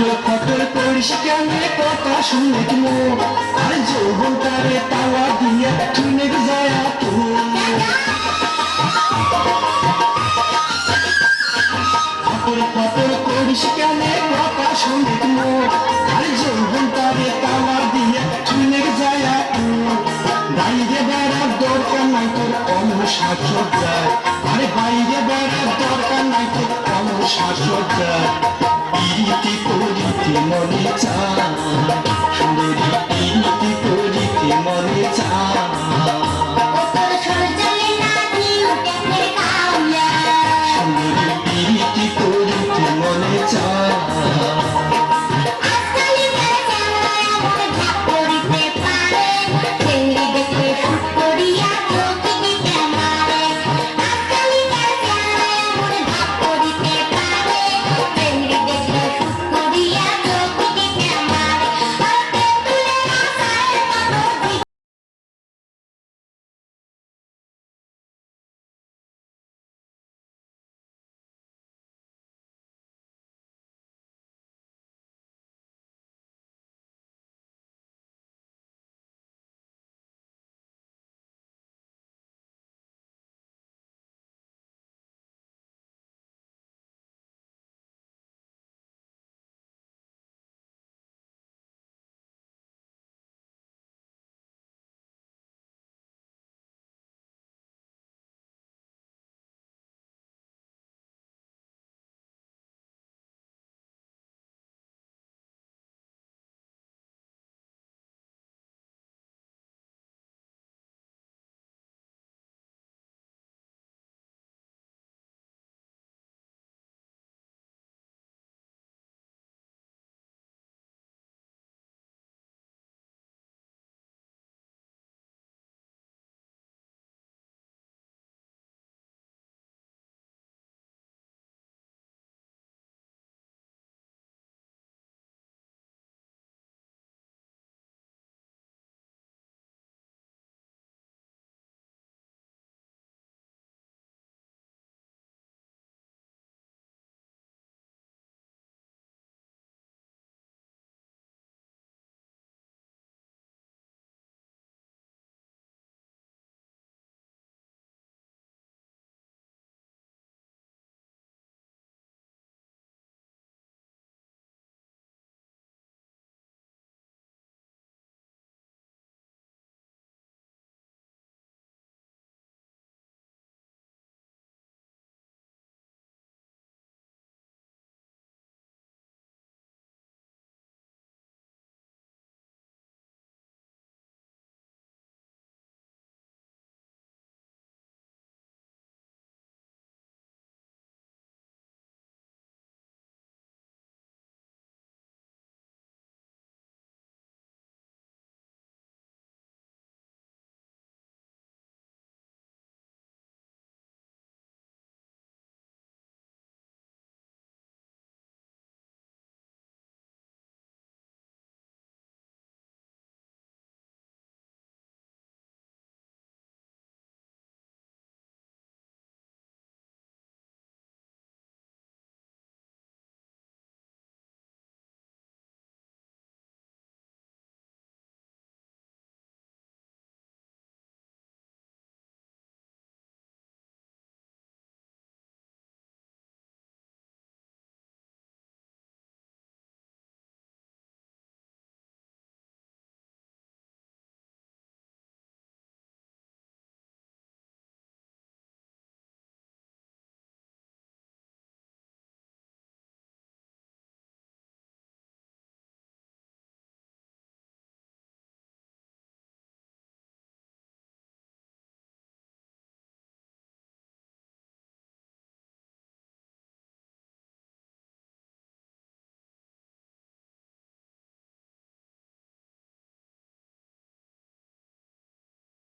এত কঠোর করিস কেন কথা শুনে কিনো তাওয়া দিয়ে চুনে যায় আপন কঠোর করিস কেন কথা শুনে কিনো আর যৌবন যায় বাইরে দরকার নাই তোর অমর সাজসজ্জায়। আরে বাইরে বেড়ার দরকার নাই তোর অমর সাজসজ্জায়। মনে চায়।